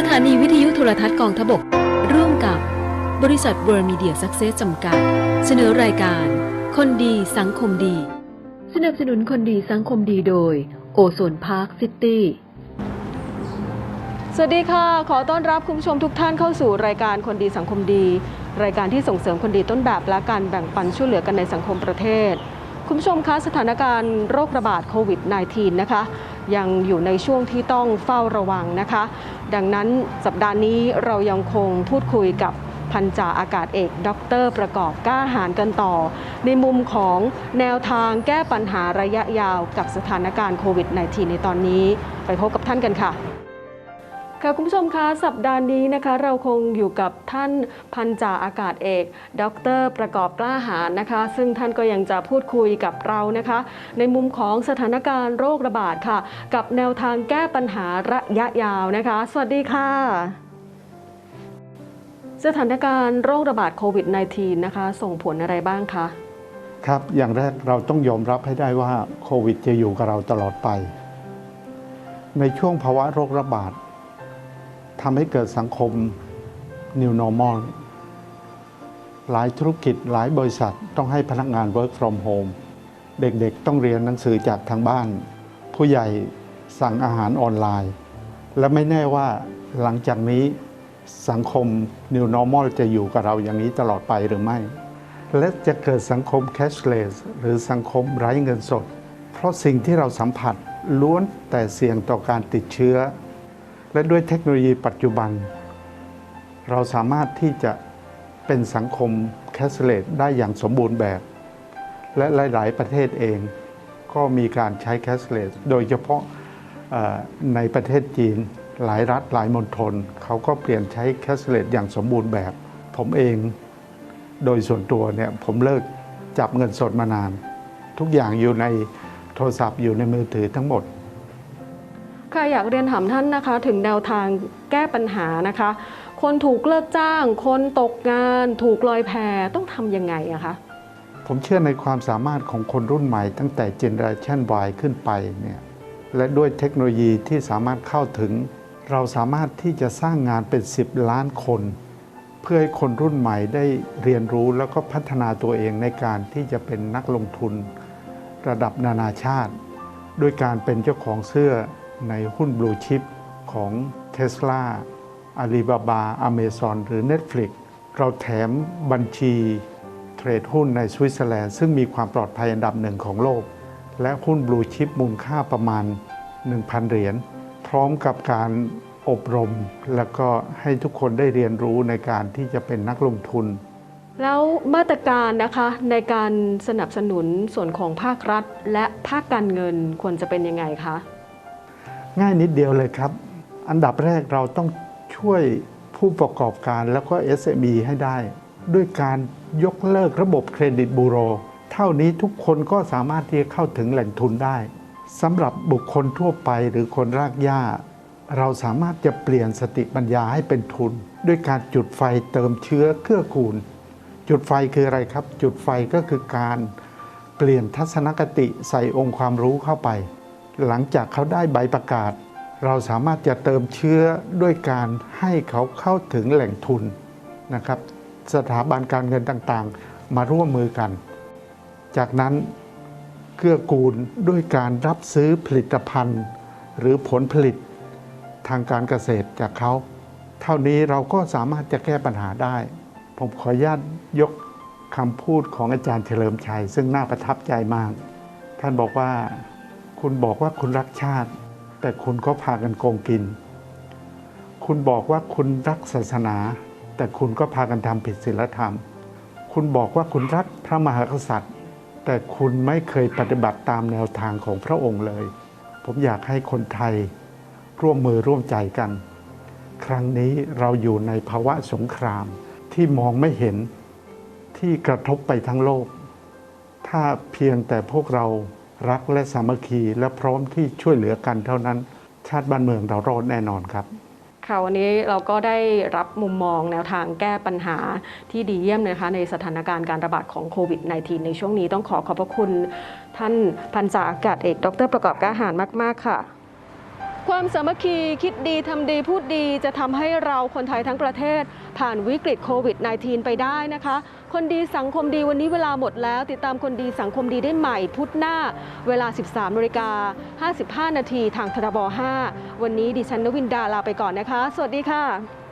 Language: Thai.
สถานีวิทยุโทรทัศน์กองทบก ร่วมกับบริษัทเวิร์มีเดียซักเซสจำกัด เสนอรายการ คนดีสังคมดี สนับสนุนคนดีสังคมดีโดย โอโซนพาร์คซิตี้สวัสดีค่ะ ขอต้อนรับคุณผู้ชมทุกท่านเข้าสู่รายการคนดีสังคมดี รายการที่ส่งเสริมคนดีต้นแบบและการแบ่งปันช่วยเหลือกันในสังคมประเทศ คุณผู้ชมคะสถานการณ์โรคระบาดโควิด -19 นะคะยังอยู่ในช่วงที่ต้องเฝ้าระวังนะคะ ดังนั้นสัปดาห์นี้เรายังคงพูดคุยกับพันจ่าอากาศเอก ดร ประกอบก้าหารกันต่อ ในมุมของแนวทางแก้ปัญหาระยะยาวกับสถานการณ์โควิด -19 ในตอนนี้ ไปพบกับท่านกันค่ะ ค่ะคุณผู้ชมคะสัปดาห์นี้นะคะ เราคงอยู่กับท่านพันจ่าอากาศเอก ดร ประกอบกล้าหารนะคะ ซึ่งท่านก็ยังจะพูดคุยกับเรานะคะ ในมุมของสถานการณ์โรคระบาดค่ะ กับแนวทางแก้ปัญหาระยะยาวนะคะ สวัสดีค่ะ สถานการณ์โรคระบาดโควิด -19 นะคะ ส่งผลอะไรบ้างคะครับอย่างแรกเราต้องยอมรับให้ได้ว่าโควิดจะอยู่กับเราตลอดไป ในช่วงภาวะโรคระบาด ทำให้เกิดสังคม New Normal หลายธุรกิจหลายบริษัทต้องให้พนักงาน Work from Home เด็กๆ ต้องเรียนหนังสือจากทางบ้าน ผู้ใหญ่สั่งอาหารออนไลน์ และไม่แน่ว่าหลังจากนี้สังคม New Normal จะอยู่กับเราอย่างนี้ตลอดไปหรือไม่ และจะเกิดสังคม cashless หรือสังคมไร้เงินสด เพราะสิ่งที่เราสัมผัสล้วนแต่เสี่ยงต่อการติดเชื้อ และด้วยเทคโนโลยีปัจจุบัน เราสามารถที่จะเป็นสังคม cashless ได้อย่างสมบูรณ์แบบ และหลาย ๆ ประเทศเองก็มีการใช้ cashless โดยเฉพาะในประเทศจีนหลายรัฐหลายมณฑลเขาก็เปลี่ยนใช้ cashless อย่างสมบูรณ์แบบ ผมเองโดยส่วนตัวเนี่ยผมเลิกจับเงินสดมานาน ทุกอย่างอยู่ในโทรศัพท์อยู่ในมือถือทั้งหมด ค่ะอยากเรียนถามท่านนะคะ ถึงแนวทางแก้ปัญหานะคะ คนถูกเลิกจ้าง คนตกงาน ถูกลอยแพต้องทำยังไงอะคะผมเชื่อในความสามารถของคนรุ่นใหม่ ตั้งแต่เจเนอเรชัน Y ขึ้นไปเนี่ยและด้วยเทคโนโลยีที่สามารถเข้าถึง เราสามารถที่จะสร้างงานเป็น 10 ล้านคน เพื่อให้คนรุ่นใหม่ได้เรียนรู้แล้วก็พัฒนาตัวเองในการที่จะเป็นนักลงทุน ระดับนานาชาติ ด้วยการเป็นเจ้าของเสื้อ ในหุ้นบลูชิปของ Tesla Alibaba Amazon หรือ Netflix เราแถมบัญชีเทรดหุ้นในสวิตเซอร์แลนด์ซึ่งมีความปลอดภัยอันดับหนึ่งของโลก และหุ้นบลูชิปมูลค่าประมาณ 1,000 เหรียญพร้อมกับการอบรม แล้วก็ให้ทุกคนได้เรียนรู้ในการที่จะเป็นนักลงทุน แล้วมาตรการนะคะในการสนับสนุนส่วนของภาครัฐ และภาคการเงินควรจะเป็นยังไงคะ ง่ายนิดเดียวเลยครับ อันดับแรกเราต้องช่วยผู้ประกอบการแล้วก็ SME ให้ได้ ด้วยการยกเลิกระบบเครดิตบูโร เท่านี้ทุกคนก็สามารถที่จะเข้าถึงแหล่งทุนได้สำหรับบุคคลทั่วไปหรือคนรากหญ้า เราสามารถจะเปลี่ยนสติปัญญาให้เป็นทุน ด้วยการจุดไฟเติมเชื้อเกื้อกูล จุดไฟคืออะไรครับ จุดไฟก็คือการเปลี่ยนทัศนคติใส่องค์ความรู้เข้าไป หลังจากเขาได้ใบประกาศ เราสามารถจะเติมเชื้อด้วยการให้เขาเข้าถึงแหล่งทุนนะครับ สถาบันการเงินต่างๆ มาร่วมมือกัน จากนั้นเกื้อกูลด้วยการรับซื้อผลิตภัณฑ์ หรือผลผลิตทางการเกษตรจากเขา เท่านี้เราก็สามารถจะแก้ปัญหาได้ ผมขออนุญาตยกคำพูดของอาจารย์เฉลิมชัย ซึ่งน่าประทับใจมาก ท่านบอกว่า คุณบอกว่าคุณรักชาติ แต่คุณก็พากันโกงกิน คุณบอกว่าคุณรักศาสนา แต่คุณก็พากันทำผิดศีลธรรม คุณบอกว่าคุณรักพระมหากษัตริย์ แต่คุณไม่เคยปฏิบัติตามแนวทางของพระองค์เลย ผมอยากให้คนไทยร่วมมือร่วมใจกัน ครั้งนี้เราอยู่ในภาวะสงครามที่มองไม่เห็นที่กระทบไปทั้งโลก ถ้าเพียงแต่พวกเรา รักและสามัคคีและพร้อมที่ช่วยเหลือกันเท่านั้น ชาติบ้านเมืองเรารอดแน่นอนครับค่ะวันนี้เราก็ได้รับมุมมองแนวทางแก้ปัญหาที่ดีเยี่ยมนะคะในสถานการณ์การระบาดของโควิด -19 ในช่วงนี้ต้องขอขอบพระคุณ ท่านพันจ่าอากาศเอก ดรประกอบก้าหารมาก ๆ ค่ะ ความสามัคคีคิดดีทำดีพูดดีจะทำให้เราคนไทยทั้งประเทศ ผ่านวิกฤตโควิด -19 ไปได้นะคะ คนดีสังคมดีวันนี้เวลาหมดแล้ว ติดตามคนดีสังคมดีได้ใหม่พุธหน้า เวลา 13นาฬิกา55 นาทีทางทรบ5 วันนี้ดิฉันนวินดาลาไปก่อนนะคะ สวัสดีค่ะ